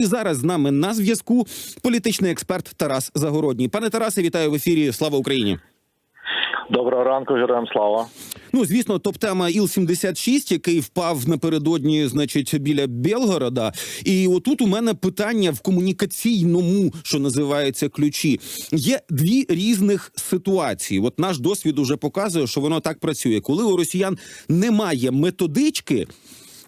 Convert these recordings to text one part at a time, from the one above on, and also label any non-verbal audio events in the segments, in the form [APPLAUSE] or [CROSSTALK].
І зараз з нами на зв'язку політичний експерт Тарас Загородній. Пане Тарасе, вітаю в ефірі. Слава Україні. Доброго ранку, героям слава. Ну, звісно, топ-тема Іл-76, який впав напередодні, значить, біля Белгорода. І отут у мене питання в комунікаційному, що називається, ключі. Є дві різних ситуації. От наш досвід уже показує, що воно так працює. Коли у росіян немає методички.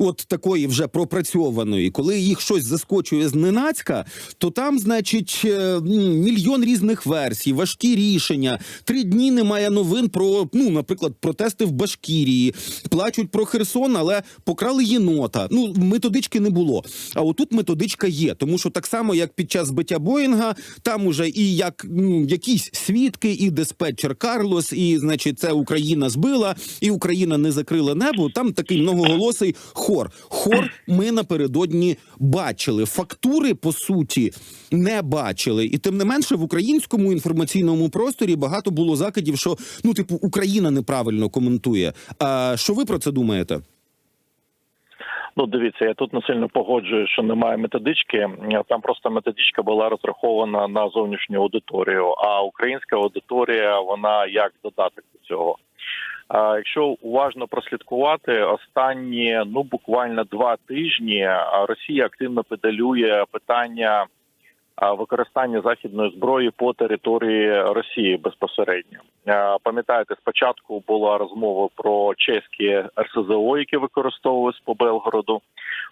От такої вже пропрацьованої, коли їх щось заскочує зненацька, то там, значить, е, мільйон різних версій, важкі рішення. Три дні немає новин про, ну, наприклад, протести в Башкірії. Плачуть про Херсон, але покрали єнота. Ну, методички не було. А отут методичка є, тому що так само, як під час збиття Боїнга, там уже і як ну, якісь свідки, і диспетчер Карлос, і значить, це Україна збила, і Україна не закрила небо. Там такий многоголосий хор. Хор ми напередодні бачили. Фактури по суті не бачили. І тим не менше в українському інформаційному просторі багато було закидів, що ну, типу, Україна неправильно коментує. А що ви про це думаєте? Ну, дивіться, я тут не сильно погоджую, що немає методички. Там просто методичка була розрахована на зовнішню аудиторію, а українська аудиторія вона як додаток до цього. Якщо уважно прослідкувати, останні ну буквально два тижні Росія активно педалює питання використання західної зброї по території Росії безпосередньо. Пам'ятаєте, спочатку була розмова про чеські РСЗО, які використовувались по Белгороду.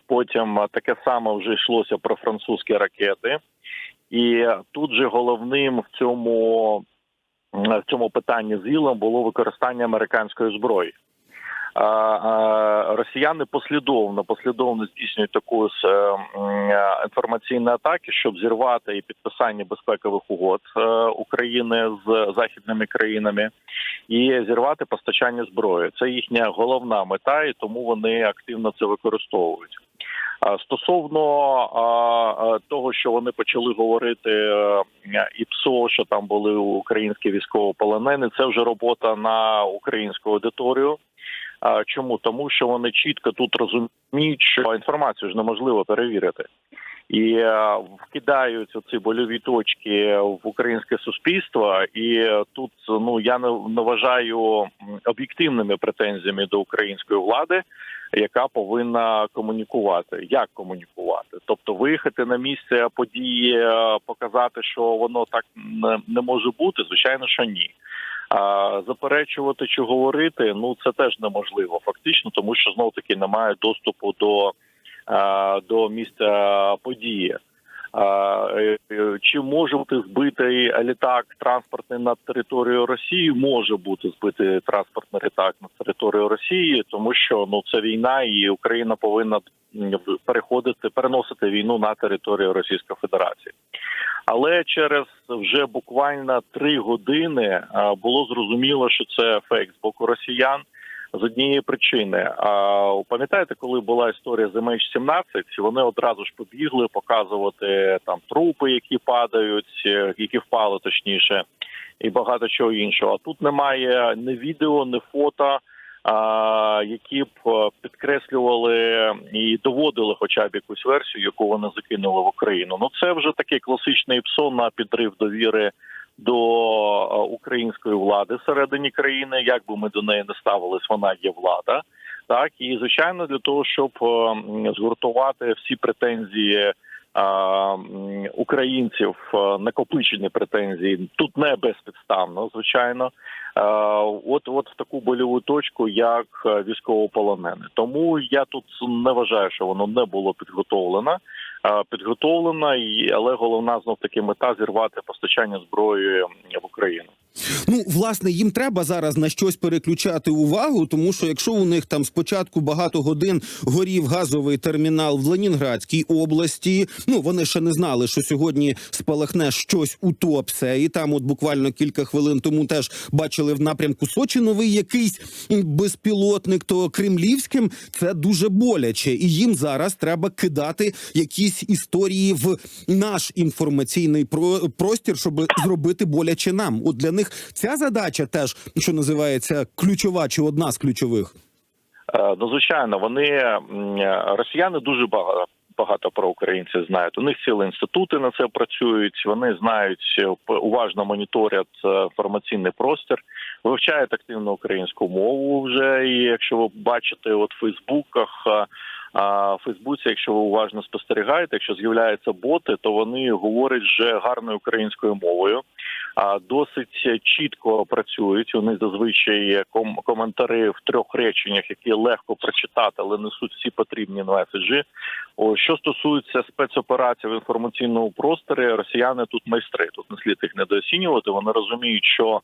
Потім таке саме вже йшлося про французькі ракети, і тут же головним в цьому в цьому питанні з ІЛом було використання американської зброї. Росіяни послідовно послідовно здійснюють таку з е, м, інформаційні атаки, щоб зірвати і підписання безпекових угод е, України з західними країнами і зірвати постачання зброї. Це їхня головна мета, і тому вони активно це використовують. Стосовно того, що вони почали говорити е, і ПСО, що там були українські військовополонені, це вже робота на українську аудиторію. Чому тому, що вони чітко тут розуміють, що інформацію ж неможливо перевірити, і е, вкидають ці больові точки в українське суспільство. І е, тут ну я не, вважаю об'єктивними претензіями до української влади яка повинна комунікувати. Як комунікувати? Тобто виїхати на місце події, е, показати, що воно так не, може бути. Звичайно, що ні. А заперечувати чи говорити, ну це теж неможливо, фактично, тому що знов таки немає доступу до, до місця події. Е, е, Чи може бути збитий літак транспортний над територією Росії? Може бути збитий транспортний літак над територією Росії, тому що ну це війна, і Україна повинна переходити, переносити війну на територію Російської Федерації. Але через вже буквально три години було зрозуміло, що це фейк з боку росіян з однієї причини. А пам'ятаєте, коли була історія з MH17, вони одразу ж побігли показувати там трупи, які падають, е, які впали точніше, і багато чого іншого. А тут немає ні відео, ні фото. Які б е, підкреслювали і доводили хоча б якусь версію, яку вони закинули в Україну. Ну це вже такий класичний псон на підрив довіри до е, української влади всередині країни, як би ми до неї не ставились, вона є влада. Так і звичайно, для того, щоб е, згуртувати всі претензії е, українців, накопичені претензії, тут не безпідставно, звичайно. От, от в таку больову точку, як е, військовополонений. Тому я тут не вважаю, що воно не було підготовлено. Е, Підготовлено, але головна знов таки мета зірвати постачання зброї в Україну. Ну, власне, їм треба зараз на щось переключати увагу, тому що якщо у них там спочатку багато годин горів газовий термінал в Ленінградській області, ну вони ще не знали, що сьогодні спалахне щось у Топсе, і там, от буквально кілька хвилин тому теж бачили в напрямку Сочі новий якийсь безпілотник, то кремлівським це дуже боляче, і їм зараз треба кидати якісь історії в наш інформаційний про- простір, щоб зробити боляче нам. От для них ця задача теж, що називається, ключова чи одна з ключових. Е, Ну, звичайно, вони росіяни дуже багато багато про українців знають. У них цілі інститути на це працюють. Вони знають е, уважно моніторять е, інформаційний простір, вивчають активно українську мову вже. І якщо ви бачите, от в Фейсбуках. е, в Фейсбуці, якщо ви уважно спостерігаєте, якщо з'являються боти, то вони говорять вже гарною українською мовою, досить чітко працюють. Вони зазвичай коментари в трьох реченнях, які легко прочитати, але несуть всі потрібні меседжі. Що стосується спецоперацій в інформаційному просторі, росіяни тут майстри. Тут не слід їх недооцінювати. Вони розуміють, що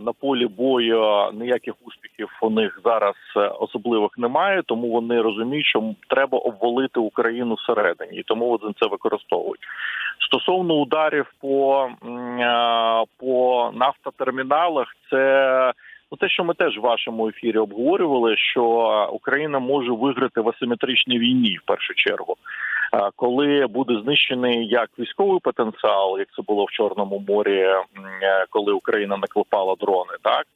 на полі бою ніяких успіхів у них зараз е, особливих немає, тому вони розуміють, що треба обвалити Україну всередині, і тому вони це використовують. Стосовно ударів по, а, по нафтотерміналах, це ну те, що ми теж в вашому ефірі обговорювали, що Україна може виграти в асиметричній війні в першу чергу. Коли буде знищений як військовий потенціал, як це було в Чорному морі, е, коли Україна наклепала дрони, так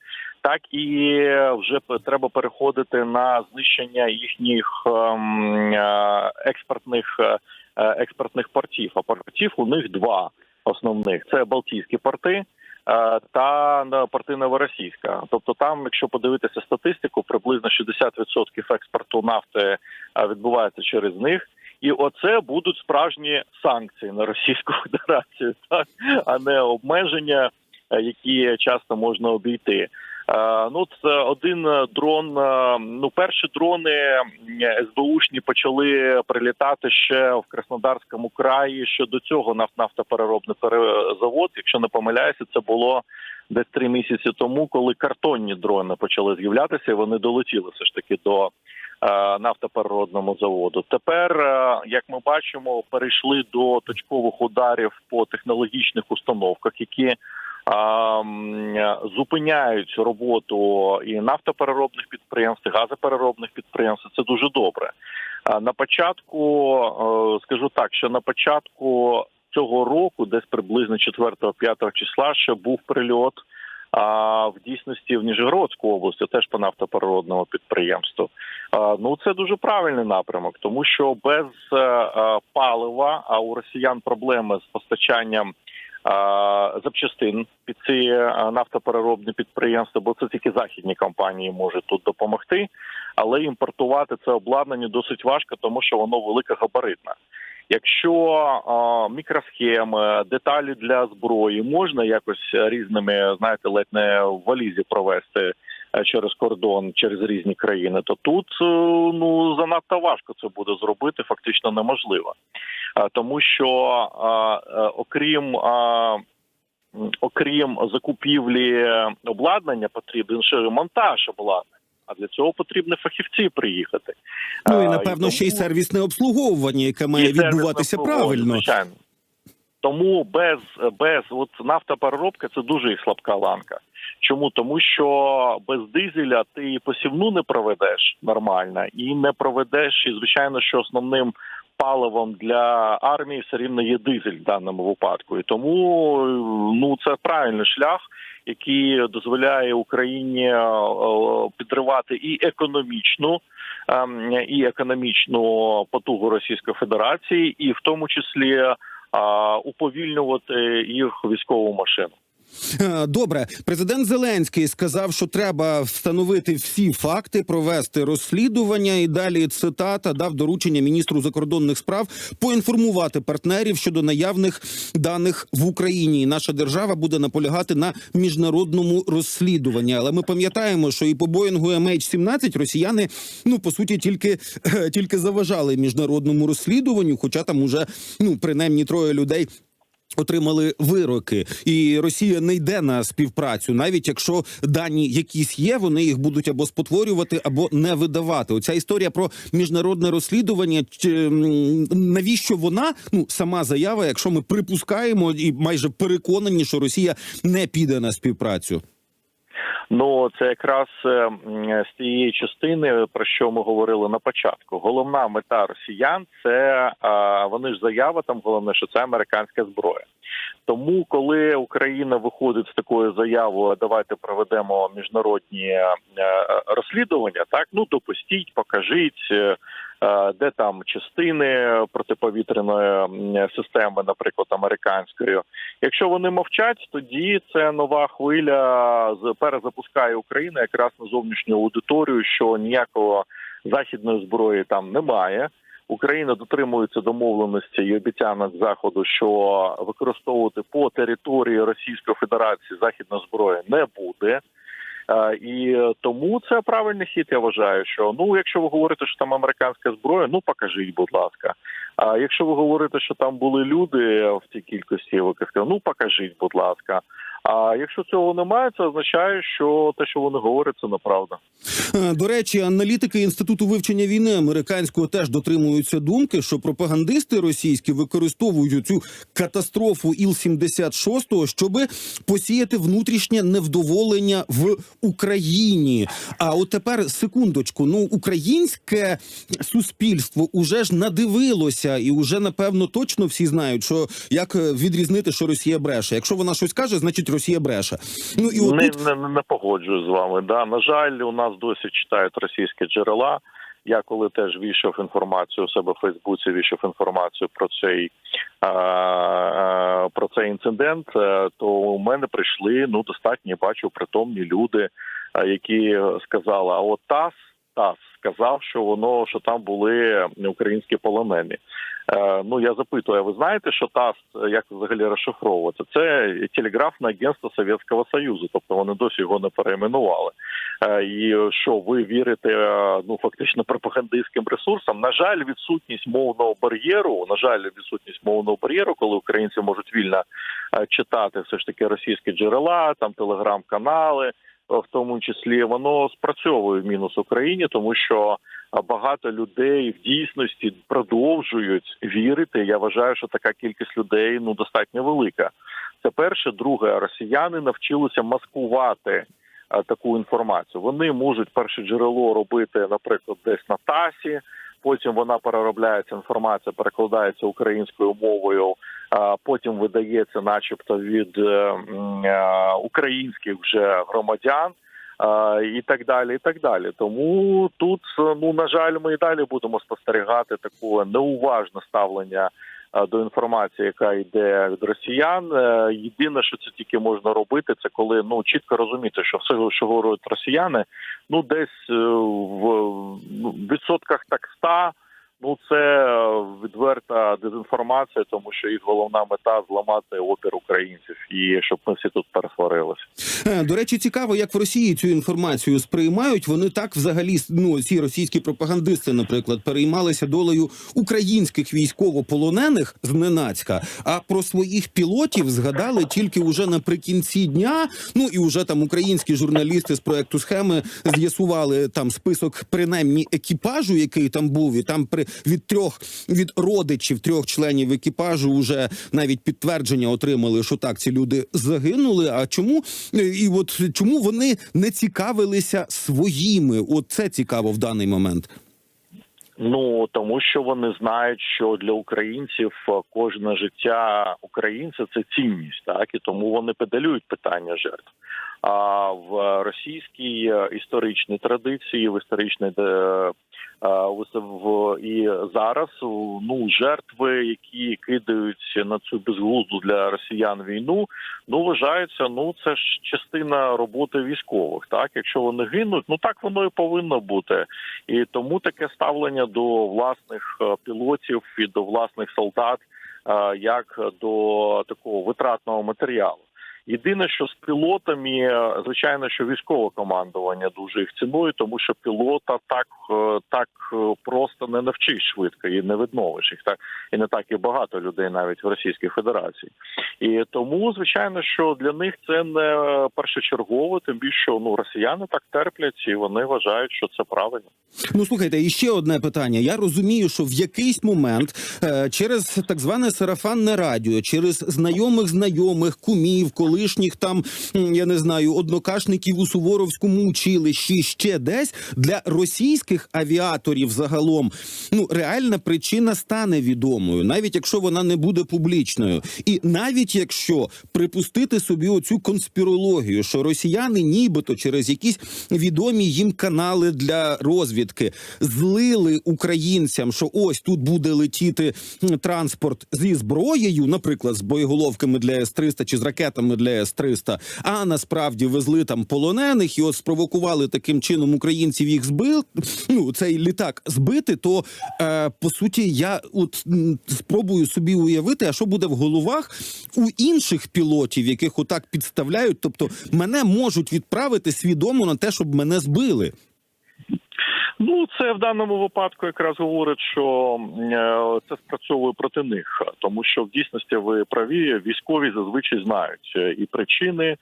так і вже треба переходити на знищення їхніх ем, е, експортних е, експортних портів. А портів у них два основних: це Балтійські порти. е, Та на порти Новоросійська, тобто там, якщо подивитися статистику, приблизно 60% експорту нафти е, відбувається через них, і оце будуть справжні санкції на Російську Федерацію, [LAUGHS] так а не обмеження, е, які часто можна обійти. Е, Ну, це один е, дрон. е, Ну, перші дрони СБУшні почали прилітати ще в Краснодарському краї. Ще до цього наф- нафтопереробний завод, якщо не помиляюся, це було десь три місяці тому, коли картонні дрони почали з'являтися, і вони долетіли все ж таки до нафтопереробному заводу. Тепер, як ми бачимо, перейшли до точкових ударів по технологічних установках, які зупиняють роботу і нафтопереробних підприємств, і газопереробних підприємств. Це дуже добре. На початку е, скажу так, що на початку цього року, десь приблизно 4-5 числа, ще був прильот. В дійсності в Ніжегородську області теж по нафтопереробному підприємству. Ну це дуже правильний напрямок, тому що без е, е, палива, а у росіян проблеми з постачанням запчастин під ці е, нафтопереробні підприємства, бо це тільки західні компанії можуть тут допомогти. Але імпортувати це обладнання досить важко, тому що воно великогабаритне. Якщо а, мікросхеми, деталі для зброї можна якось різними, знаєте, ледь не в валізі провести е, через кордон, через різні країни, то тут е, ну занадто важко це буде зробити, фактично неможливо. Тому що е, окрім окрім закупівлі обладнання, потрібен ще монтаж обладнання. А для цього потрібні фахівці приїхати. Ну і напевно ще й сервісне обслуговування, яке має і відбуватися правильно. Звичайно. Тому без, без от нафтопереробка це дуже їх слабка ланка. Чому? Тому що без дизеля ти посівну не проведеш нормально, і не проведеш, і звичайно, що основним паливом для армії все рівно є дизель в даному випадку. І тому ну це правильний шлях, який дозволяє Україні е, е, підривати і економічну ем, і економічну потугу Російської Федерації, і в тому числі уповільнювати їх військову машину. Е, Добре, президент Зеленський сказав, що треба встановити всі факти, провести розслідування. І далі цитата дав доручення міністру закордонних справ поінформувати партнерів щодо наявних даних в Україні. І наша держава буде наполягати на міжнародному розслідуванні. Але ми пам'ятаємо, що і по Боїнгу MH17 росіяни ну по суті тільки, [CLEARS THROAT] тільки заважали міжнародному розслідуванню, хоча там уже ну принаймні троє людей отримали вироки, і Росія не йде на співпрацю, навіть якщо дані якісь є, вони їх будуть або спотворювати, або не видавати. Оця історія про міжнародне розслідування. Чи навіщо вона ну сама заява, якщо ми припускаємо і майже переконані, що Росія не піде на співпрацю? Ну це якраз е, з тієї частини, про що ми говорили на початку. Головна мета росіян це вони ж заява там головне, що це американська зброя. Тому, коли Україна виходить з такою заявою, давайте проведемо міжнародні е, е, розслідування, так ну допустіть, покажіть, де там частини протиповітряної системи, наприклад, американської. Якщо вони мовчать, тоді це нова хвиля перезапускає Україна якраз на зовнішню аудиторію, що ніякого західної зброї там немає. Україна дотримується домовленості і обіцянок заходу, що використовувати по території Російської Федерації західна зброя не буде. Е, І тому це правильний хід. Я вважаю, що ну, якщо ви говорите, що там американська зброя, ну покажіть, будь ласка. А якщо ви говорите, що там були люди в цій кількості, ви сказали, ну покажіть, будь ласка. А якщо цього немає, це означає, що те, що вони говорять, це неправда. Е, До речі, аналітики інституту вивчення війни американського теж дотримуються думки, що пропагандисти російські використовують цю катастрофу Іл-76, щоб посіяти внутрішнє невдоволення в Україні. А от тепер секундочку. Ну українське суспільство уже ж надивилося, і уже напевно точно всі знають, що як відрізнити, що Росія бреше. Якщо вона щось каже, значить Росія бреше. Ну і не, отут не, не погоджуюсь з вами. Да. На жаль, у нас досі читають російські джерела. Я коли теж війшов інформацію у себе в Фейсбуці, війшов інформацію про цей про цей інцидент, е, то у мене прийшли ну достатньо бачу притомні люди, е, які сказали: а от ТАСС ТАСС сказав, що воно що там були українські полонені. Е, ну я запитую, а ви знаєте, що ТАСС е, як взагалі розшифровується? Це телеграфне агентство Совєтського Союзу, тобто вони досі його не перейменували. Е, і що ви вірите е, ну фактично пропагандистським ресурсам? На жаль, відсутність мовного бар'єру. На жаль, відсутність мовного бар'єру, коли українці можуть вільно е, читати все ж таки російські джерела, там телеграм-канали. В тому числі воно спрацьовує в мінус Україні, тому що багато людей в дійсності продовжують вірити. Я вважаю, що така кількість людей ну достатньо велика. Це перше, друге, росіяни навчилися маскувати таку інформацію. Вони можуть перше джерело робити, наприклад, десь на тасі. Потім вона переробляється, інформація перекладається українською мовою. Потім видається, начебто, від е, е, українських вже громадян. І так далі, і так далі. Тому тут, ну на жаль, ми і далі будемо спостерігати таке неуважне ставлення до інформації, яка йде від росіян. Е, Єдине, що це тільки можна робити, це коли ну чітко розуміти, що все, що говорять росіяни, ну десь е, в ну, відсотках так ста. Ну, це е, відверта дезінформація, тому що їх головна мета зламати опір українців і щоб ми всі тут пересварилися. Е, До речі, цікаво, як в Росії цю інформацію сприймають. Вони так взагалі ну ці російські пропагандисти, наприклад, переймалися долею українських військовополонених зненацька, а про своїх пілотів згадали тільки уже наприкінці дня. Ну і вже там українські журналісти з проекту схеми з'ясували там список принаймні екіпажу, який там був, і там при від трьох від родичів трьох членів екіпажу вже навіть підтвердження отримали, що так ці люди загинули. А чому Е, і от чому вони не цікавилися своїми? От це цікаво в даний момент. Ну тому що вони знають, що для українців е, кожне життя українця це цінність, так і тому вони педалюють питання жертв. А в російській е, історичній традиції, в історичній в в- і зараз ну жертви, які кидають на цю безглузду для росіян війну, ну вважаються. Ну це ж частина роботи військових. Так, якщо вони гинуть, ну так воно і повинно бути. І тому таке ставлення до власних е, пілотів і до власних солдат, е, як до такого витратного матеріалу. Єдине, що з пілотами, е, звичайно, що військове командування дуже їх цінує, тому що пілота так, е, так е, просто не навчиш швидко і не відновиш їх. Так і не так і багато людей навіть в Російській Федерації. І тому, звичайно, що для них це не першочергово, тим більше ну росіяни так терплять і вони вважають, що це правильно. Ну слухайте, і ще одне питання. Я розумію, що в якийсь момент через так зване сарафанне радіо, через знайомих знайомих, кумів, колишніх колишніх там я не знаю однокашників у Суворовському училищі ще десь для російських авіаторів загалом. Ну реальна причина стане відомою, навіть якщо вона не буде публічною, і навіть якщо припустити собі оцю конспірологію, що росіяни, нібито через якісь відомі їм канали для розвідки, злили українцям, що ось тут буде летіти транспорт зі зброєю, наприклад, з боєголовками для С-300 чи з ракетами для С-300, а насправді везли там полонених і от спровокували таким чином українців їх збив. Ну цей літак збити, то е, по суті я от спробую собі уявити, а що буде в головах у інших пілотів, яких отак підставляють. Тобто мене можуть відправити свідомо на те, щоб мене збили. Ну, це в даному випадку якраз говорить, що е, це спрацьовує проти них, тому що в дійсності ви праві, військові зазвичай знають е, і причини. е,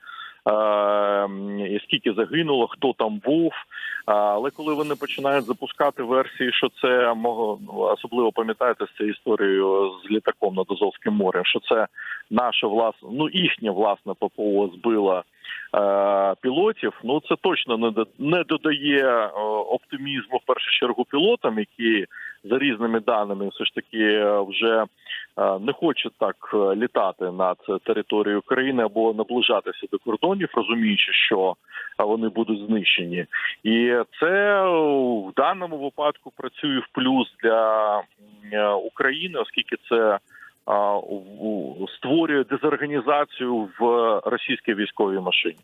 скільки загинуло, хто там був, але коли вони починають запускати версії, що це ну, особливо пам'ятаєте з цією історією з літаком над Азовським морем, що це наша власна, ну їхня власна ППО збила пілотів. Ну це точно не не додає е, оптимізму в першу чергу пілотам, які за різними даними все ж таки е, вже е, не хочуть так е, літати над територією України або наближатися до кордонів, розуміючи, що е, вони будуть знищені, і це е, в даному випадку працює в плюс для е, України, оскільки це створює дезорганізацію в російській військовій машині.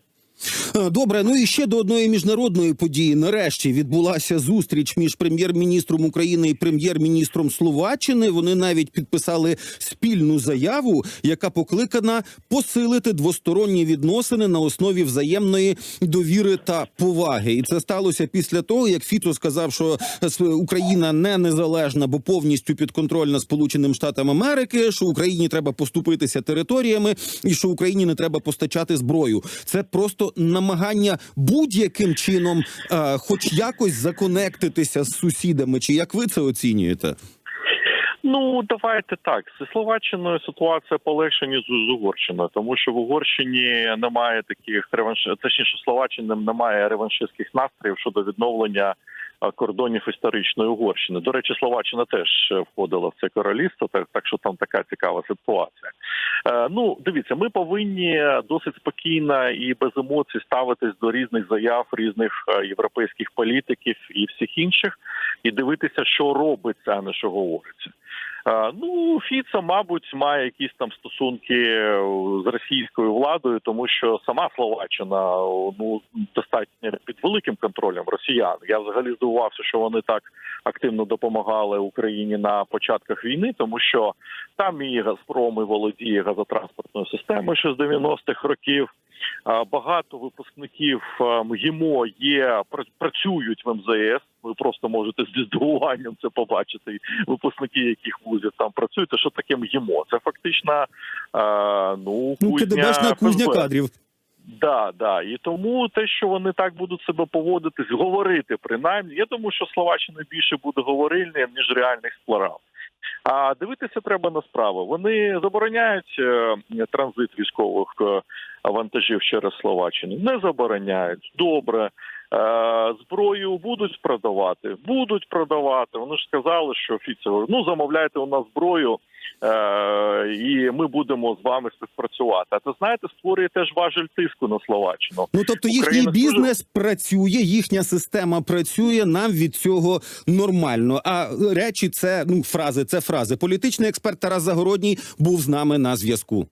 Е, Добре, ну і ще до одної міжнародної події. Нарешті відбулася зустріч між прем'єр-міністром України і прем'єр-міністром Словаччини. Вони навіть підписали спільну заяву, яка покликана посилити двосторонні відносини на основі взаємної довіри та поваги. І це сталося після того, як Фіцо сказав, що е, Україна не незалежна, бо повністю підконтрольна Сполученим Штатам Америки, що Україні треба поступитися територіями, і що Україні не треба постачати зброю. Це просто намагання будь-яким чином, е, хоч якось законектитися з сусідами. Чи як ви це оцінюєте? Ну давайте так. Зі Словаччиною ситуація полегша ніж з Угорщиною, тому що в Угорщині немає таких реванш... точніше, Словаччини немає реваншистських настроїв щодо відновлення кордонів історичної Угорщини. До речі, Словаччина теж е, входила в це королівство, так, так що там така цікава ситуація. Е, ну, дивіться, ми повинні досить спокійно і без емоцій ставитись до різних заяв різних е, європейських політиків і всіх інших, і дивитися, що робиться, а не що говориться. Е, Ну, Фіца, мабуть, має якісь там стосунки з російською владою, тому що сама Словаччина ну достатньо великим контролем росіян. Я взагалі здивувався, що вони так активно допомагали Україні на початках війни, тому що там і Газпром і володіє газотранспортною системою ще з 90-х років. Багато випускників а, МГІМО є пр- працюють в МЗС. Ви просто можете зі здивуванням це побачити. Випускники яких вузів там працюють. А Що таке МГІМО? Це фактично ну, Ну, кузня КДБшна кузня кадрів. Да, да. І тому те, що вони так будуть себе поводитись, говорити принаймні, я думаю, що Словаччина більше буде говорильним, ніж реальних сплорав. А дивитися треба на справи. Вони забороняють е, транзит військових е, вантажів через Словаччину. Не забороняють. Добре. Е, зброю будуть продавати, будуть продавати. Вони ж сказали, що Фіце, ну замовляйте у нас зброю, е, і ми будемо з вами співпрацювати. А це знаєте, створює теж важель тиску на Словаччину. Ну тобто їхній Україна дуже- бізнес працює, їхня система працює. Нам від цього нормально. А речі, це ну фрази, це фрази. Політичний експерт Тарас Загородній був з нами на зв'язку.